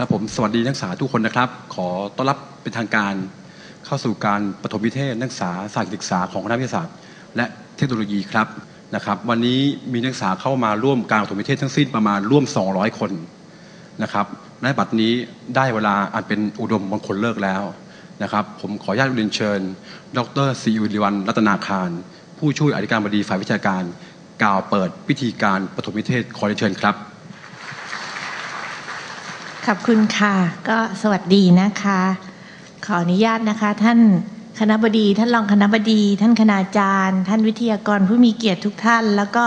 ครับผมสวัสดีนักศึกษาทุกคนนะครับ ขอต้อนรับเป็นทางการเข้าสู่การปฐมนิเทศนักศึกษาศาสตร์ศึกษาของคณะวิทยาศาสตร์ และเทคโนโลยีครับนะครับวันนี้มีนักศึกษาเข้ามาร่วมการปฐมนิเทศทั้งสิ้นประมาณร่วม 200 คนนะครับในบัดนี้ได้เวลาอันเป็นอุดมมงคลเลิกแล้วนะครับผมขออนุญาตเรียนเชิญ ดรซีอุริวันรัตนาคาร ผู้ช่วยอธิการบดีฝ่ายวิชาการ กล่าวเปิดพิธีการปฐมนิเทศขอเรียนเชิญครับ ขอบคุณค่ะ ก็สวัสดีนะคะ ขออนุญาตนะคะ ท่านคณะบดี ท่านรองคณะบดี ท่านคณาจารย์ ท่านวิทยากรผู้มีเกียรติทุกท่าน แล้วก็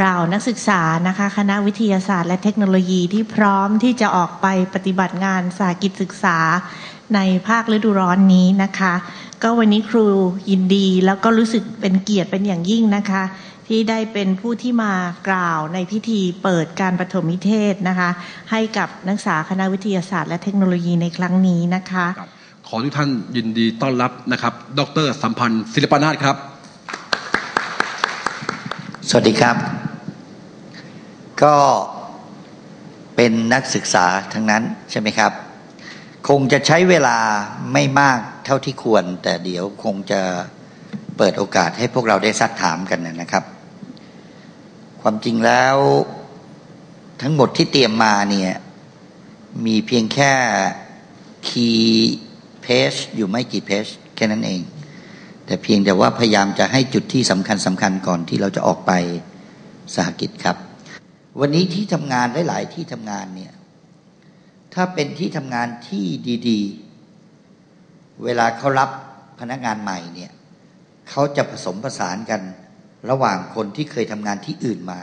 เรานักศึกษานะคะ คณะวิทยาศาสตร์และเทคโนโลยีที่พร้อมที่จะออกไปปฏิบัติงานสากิจศึกษาในภาคฤดูร้อนนี้นะคะ ก็วันนี้ครูยินดีแล้วก็รู้สึกเป็นเกียรติเป็นอย่างยิ่งนะคะ ที่ได้เป็นผู้ที่มากล่าวในพิธีเปิดการปฐมนิเทศนะคะ ให้กับนักศึกษาคณะวิทยาศาสตร์และเทคโนโลยีในครั้งนี้นะคะครับขอทุกท่านยินดีต้อนรับนะครับ ดรสัมพันธ์ศิลปนาถครับ สวัสดีครับ ก็เป็นนักศึกษาทั้งนั้นใช่ไหมครับ คงจะใช้เวลาไม่มากเท่าที่ควร แต่เดี๋ยวคงจะเปิดโอกาสให้พวกเราได้ซักถามกันนะครับ ความจริงแล้ว ทั้งหมดที่เตรียมมาเนี่ย มีเพียงแค่คีย์เพจอยู่ไม่กี่เพจแค่นั้นเอง แต่เพียงแต่ว่าพยายามจะให้จุดที่สำคัญสำคัญก่อนที่เราจะออกไปสหกิจครับ วันนี้ที่ทำงานหลาย ๆ ที่ทำงานเนี่ย ถ้าเป็นที่ทำงานที่ดี ๆ เวลาเขารับพนักงานใหม่เนี่ยเขาจะผสมผสานกัน ระหว่างคนที่เคยทำงานที่อื่นมา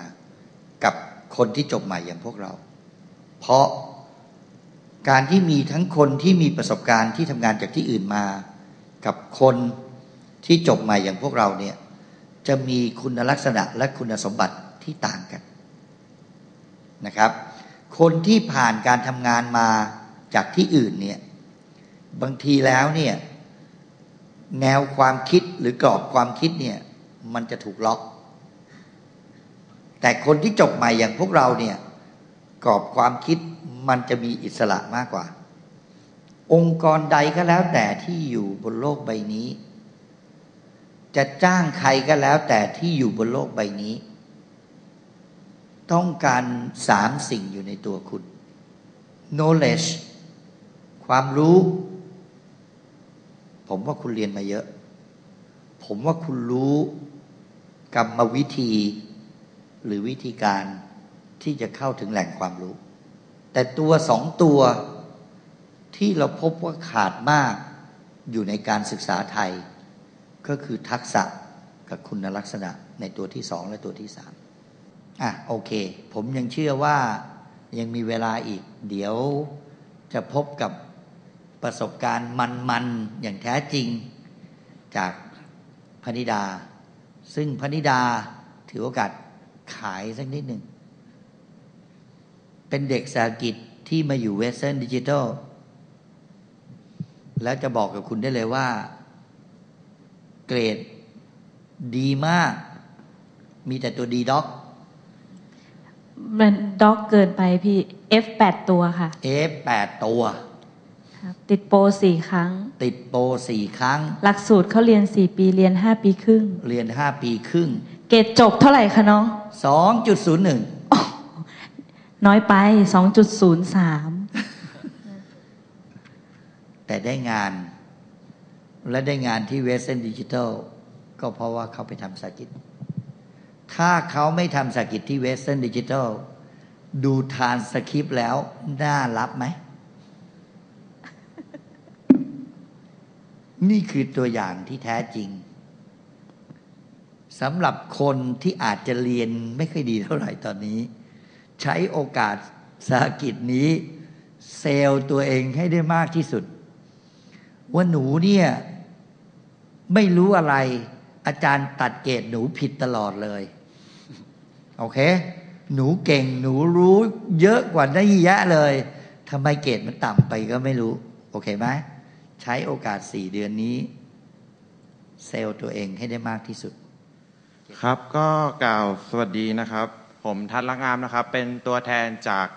กับคนที่จบใหม่อย่างพวกเรา เพราะการที่มีทั้งคนที่มีประสบการณ์ที่ทำงานจากที่อื่นมา กับคนที่จบใหม่อย่างพวกเราเนี่ย จะมีคุณลักษณะและคุณสมบัติที่ต่างกันนะครับ คนที่ผ่านการทำงานมาจากที่อื่นเนี่ยบางทีแล้วเนี่ยแนวความคิดหรือกรอบความคิดเนี่ย มันจะถูกล็อก แต่คนที่จบใหม่อย่างพวกเราเนี่ยกรอบความคิดมันจะมีอิสระมากกว่า องค์กรใดก็แล้วแต่ที่อยู่บนโลกใบนี้ จะจ้างใครก็แล้วแต่ที่อยู่บนโลกใบนี้ ต้องการสามสิ่งอยู่ในตัวคุณ knowledge ความรู้ ผมว่าคุณเรียนมาเยอะ ผมว่าคุณรู้ กรรมวิธีหรือวิธีการที่จะเข้าถึงแหล่งความรู้ แต่ตัวสองตัวที่เราพบว่าขาดมากอยู่ในการศึกษาไทย ก็คือทักษะกับคุณลักษณะในตัวที่สองและตัวที่สามอะโอเค ผมยังเชื่อว่ายังมีเวลาอีก เดี๋ยวจะพบกับประสบการณ์มันๆ อย่างแท้จริงจากพนิดา ซึ่งพนิดาถือโอกาสขายสักนิดหนึ่ง เป็นเด็กสากิจที่มาอยู่เวสเทิร์นดิจิทัล แล้วจะบอกกับคุณได้เลยว่า เกรดดีมาก มีแต่ตัวดีด็อกมันด็อกเกินไปพี่ F8 ตัวค่ะ F แปดตัว ครับติดโปรสี่ครั้ง ติดโปรสี่ครั้ง หลักสูตรเขาเรียน4ปีเรียน5ปีครึ่ง เรียนห้าปีครึ่ง เกรดจบเท่าไหร่คะน้องสองจุดศูนย์หนึ่งน้อยไป2.03แต่ได้งาน และได้งานที่เวสเ e นดิจิทัลก็เพราะว่าเขาไปทำสากิจ ถ้าเขาไม่ทำสากิจที่เวสเ e นดิจิทัลดูทานสคริปต์แล้ว น่ารับไหม นี่คือตัวอย่างที่แท้จริงสำหรับคนที่อาจจะเรียนไม่ค่อยดีเท่าไหร่ตอนนี้ ใช้โอกาสสากิจนี้ เซลตัวเองให้ได้มากที่สุด ว่าหนูเนี่ยไม่รู้อะไร อาจารย์ตัดเกรดหนูผิดตลอดเลย โอเค หนูเก่งหนูรู้เยอะกว่าได้แยะเลยทำไมเกรดมันต่ำไปก็ไม่รู้ โอเคไหม ใช้โอกาสสี่เดือนนี้ เซลล์ตัวเองให้ได้มากที่สุด ครับก็กล่าวสวัสดีนะครับ ผมทัศน์ลักงามนะครับ เป็นตัวแทนจาก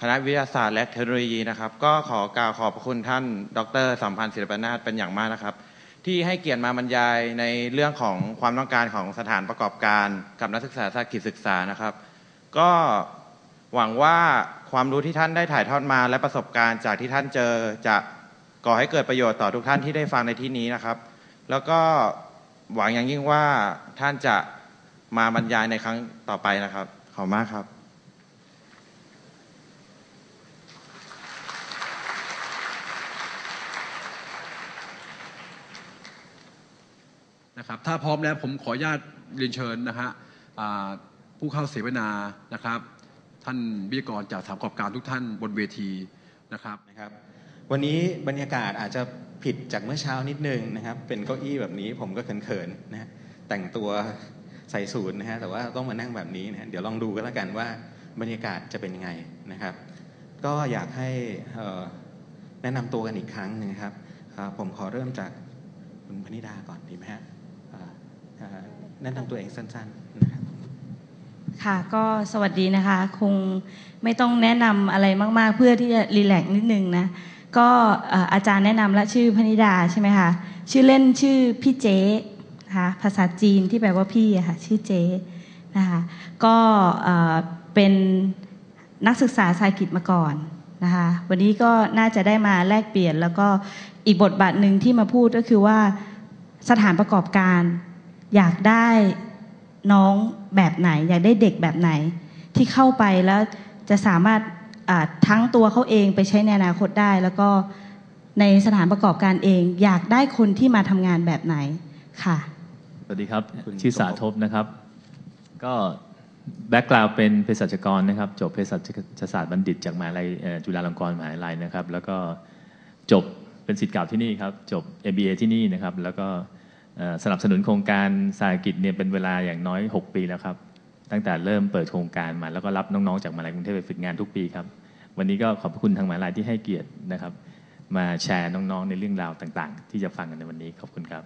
คณะวิทยาศาสตร์และเทคโนโลยีนะครับ ก็ขอกล่าวขอบพระคุณท่าน ดรสัมพันธ์ศิลปนาถเป็นอย่างมากนะครับ ที่ให้เกียรติมาบรรยายในเรื่องของความต้องการของสถานประกอบการ กับนักศึกษาสากิจศึกษานะครับ ก็หวังว่าความรู้ที่ท่านได้ถ่ายทอดมาและประสบการณ์จากที่ท่านเจอจะ ก่อให้เกิดประโยชน์ต่อทุกท่านที่ได้ฟังในที่นี้นะครับ แล้วก็หวังอย่างยิ่งว่าท่านจะมาบรรยายในครั้งต่อไปนะครับ ขอบคุณมากครับ นะครับ ถ้าพร้อมแล้วผมขออนุญาตเรียนเชิญนะฮะอ่าผู้เข้าเสวนานะครับ ท่านวิทยากรจากสถานประกอบการทุกท่านบนเวทีนะครับ นะครับ วันนี้บรรยากาศอาจจะผิดจากเมื่อเช้านิดนึงนะครับ เป็นเก้าอี้แบบนี้ผมก็เขินๆนะแต่งตัวใส่สูทนะฮะแต่ว่าต้องมานั่งแบบนี้นะเดี๋ยวลองดูกันแล้วกันว่าบรรยากาศจะเป็นยังไงนะครับ ก็อยากให้แนะนำตัวกันอีกครั้งนึงครับ ผมขอเริ่มจากคุณพนิดาก่อนดีไหมฮะแนะนำตัวเองสั้นๆนะครับค่ะก็สวัสดีนะคะ คงไม่ต้องแนะนำอะไรมาก ๆ เพื่อที่จะรีแลกซ์นิดนึงนะ ก็อาจารย์แนะนำและชื่อพนิดาใช่ไหมคะชื่อเล่นชื่อพี่เจ๊นะคะภาษาจีนที่แปลว่าพี่ค่ะชื่อเจ๊นะคะก็เป็นนักศึกษาสายกิจมาก่อนนะคะวันนี้ก็น่าจะได้มาแลกเปลี่ยน แล้วก็อีกบทบาทหนึ่งที่มาพูดก็คือว่าสถานประกอบการอยากได้น้องแบบไหน อยากได้เด็กแบบไหน ที่เข้าไปแล้วจะสามารถ ทั้งตัวเขาเองไปใช้ในอนาคตได้ แล้วก็ในสถานประกอบการเอง อยากได้คนที่มาทำงานแบบไหนค่ะ สวัสดีครับคุณชื่อสาทบนะครับ ก็แบ็กกราวด์เป็นเภสัชกรนะครับ จบเภสัชศาสตร์บัณฑิตจากมหาลัยเอ่อจุฬาลงกรณ์มหาวิทยาลัยนะครับ แล้วก็จบเป็นศิษย์เก่าที่นี่ครับ จบ MBA ที่นี่นะครับ แล้วก็เอ่อสนับสนุนโครงการสาหกิจเนี่ยเป็นเวลาอย่างน้อย 6 ปีแล้วครับ ตั้งแต่เริ่มเปิดโครงการมาแล้วก็รับน้องๆจากมหาลัยกรุงเทพไปฝึกงานทุกปีครับ วันนี้ก็ขอบคุณทางมหาลัยที่ให้เกียรตินะครับ มาแชร์น้องๆในเรื่องราวต่างๆ ที่จะฟังกันในวันนี้ขอบคุณครับ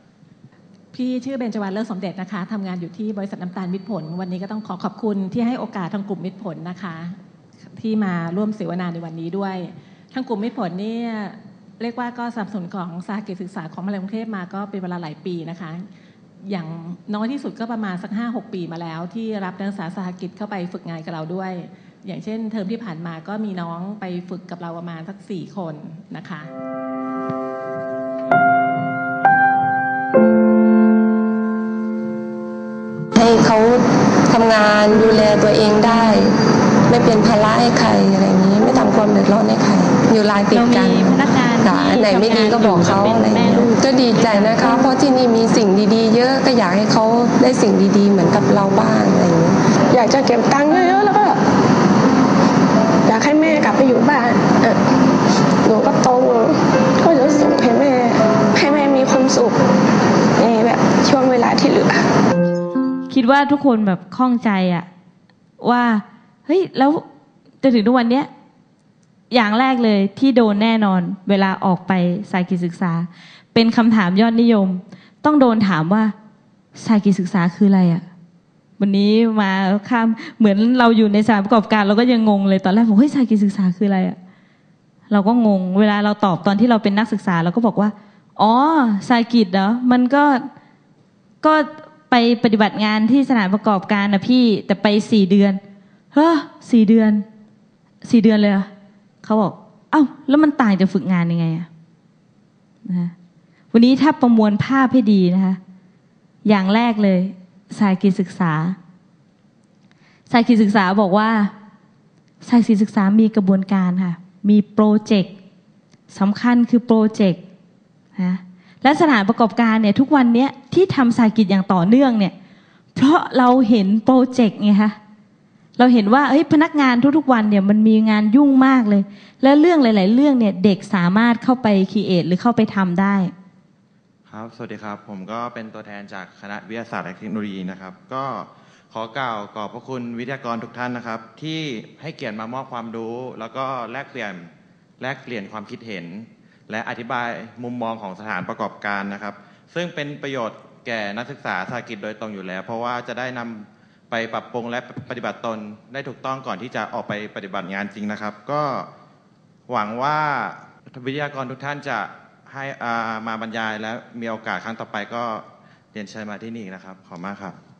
พี่ชื่อเบญจวรรณเลิศสมเด็จนะคะทำงานอยู่ที่บริษัทน้ำตาลมิตรผล วันนี้ก็ต้องขอขอบคุณที่ให้โอกาสทางกลุ่มมิตรผลนะคะ ที่มาร่วมเสวนาในวันนี้ด้วย ทางกลุ่มมิตรผลนี่เรียกว่าก็สนับสนุนของสาหกิจศึกษาของมหาลัยกรุงเทพมาก็เป็นเวลาหลายปีนะคะ อย่างน้อยที่สุดก็ประมาณสักห้าหกปีมาแล้ว ที่รับนักศึกษาสหกิจเข้าไปฝึกงานกับเราด้วย อย่างเช่น เทอมที่ผ่านมาก็มีน้องไปฝึกกับเราประมาณสักสี่คนนะคะให้เขาทำงานดูแลตัวเองได้ ไม่เป็นภาระให้ใครอะไรอย่างนี้ ไม่ทำความเดือดร้อนให้ใคร อยู่ลายติดกันเรามีพนักงานค่ะที่อันไหนไม่ดีก็บอกเขาทำงานอยู่อะไรอย่างเงี้ยเป็นแม่ลูกก็ดีใจนะคะ เพราะที่นี่มีสิ่งดีๆ เยอะก็อยากให้เขาได้สิ่งดีๆ เหมือนกับเราบ้างอะไรอย่างเงี้ยอยากจะเก็บตังค์เยอะๆแล้วก็อยากให้แม่กลับไปอยู่บ้านเออหนูก็โตก็จะส่งให้แม่ให้แม่มีความสุขในแบบช่วงเวลาที่เหลือคิดว่าทุกคนแบบข้องใจอะว่าเฮ้ยแล้วจนถึงทุกวันเนี้ย อย่างแรกเลยที่โดนแน่นอนเวลาออกไปสายกิจศึกษา เป็นคำถามยอดนิยม ต้องโดนถามว่าสายกิจศึกษาคืออะไรอะวันนี้มาข้ามเหมือนเราอยู่ในสถานประกอบการเราก็ยังงงเลยตอนแรกผมเฮ้ยสายกิจศึกษาคืออะไรอะเราก็งง เวลาเราตอบตอนที่เราเป็นนักศึกษาเราก็บอกว่า อ๋อสายกิจเหรอมันก็ก็ไปปฏิบัติงานที่สถานประกอบการนะพี่แต่ไปสี่เดือนเฮ้อสี่เดือนสี่เดือนเลยเหรอ เขาบอกเอ้าแล้วมันต่างจากฝึกงานยังไงอะนะวันนี้ถ้าประมวลภาพให้ดีนะคะ อย่างแรกเลยสายกิจศึกษา สายกิจศึกษาบอกว่า สายกิจศึกษามีกระบวนการค่ะ มีโปรเจกต์สำคัญคือโปรเจกต์นะและสถานประกอบการเนี่ยทุกวันเนี้ยที่ทำสายกิจอย่างต่อเนื่องเนี่ย เพราะเราเห็นโปรเจกต์ไงคะ เราเห็นว่าเฮ้ยพนักงานทุกๆวันเนี่ยมันมีงานยุ่งมากเลย และเรื่องหลาย ๆ เรื่องเนี่ยเด็กสามารถเข้าไปคีเอทหรือเข้าไปทำได้ ครับ สวัสดีครับ ผมก็เป็นตัวแทนจากคณะวิทยาศาสตร์และเทคโนโลยีนะครับ ก็ขอกล่าวขอบพระคุณวิทยากรทุกท่านนะครับ ที่ให้เกียรติมามอบความรู้ แล้วก็แลกเปลี่ยนแลกเปลี่ยนความคิดเห็น และอธิบายมุมมองของสถานประกอบการนะครับ ซึ่งเป็นประโยชน์แก่นักศึกษาสาหกิจโดยตรงอยู่แล้ว เพราะว่าจะได้นำ ไปปรับปรุงและปฏิบัติตนได้ถูกต้องก่อนที่จะออกไปปฏิบัติงานจริงนะครับ ก็หวังว่าวิทยากรทุกท่านจะให้อ่ามาบรรยายและมีโอกาสครั้งต่อไปก็เรียนเชิญมาที่นี่นะครับ ขอบคุณมากครับ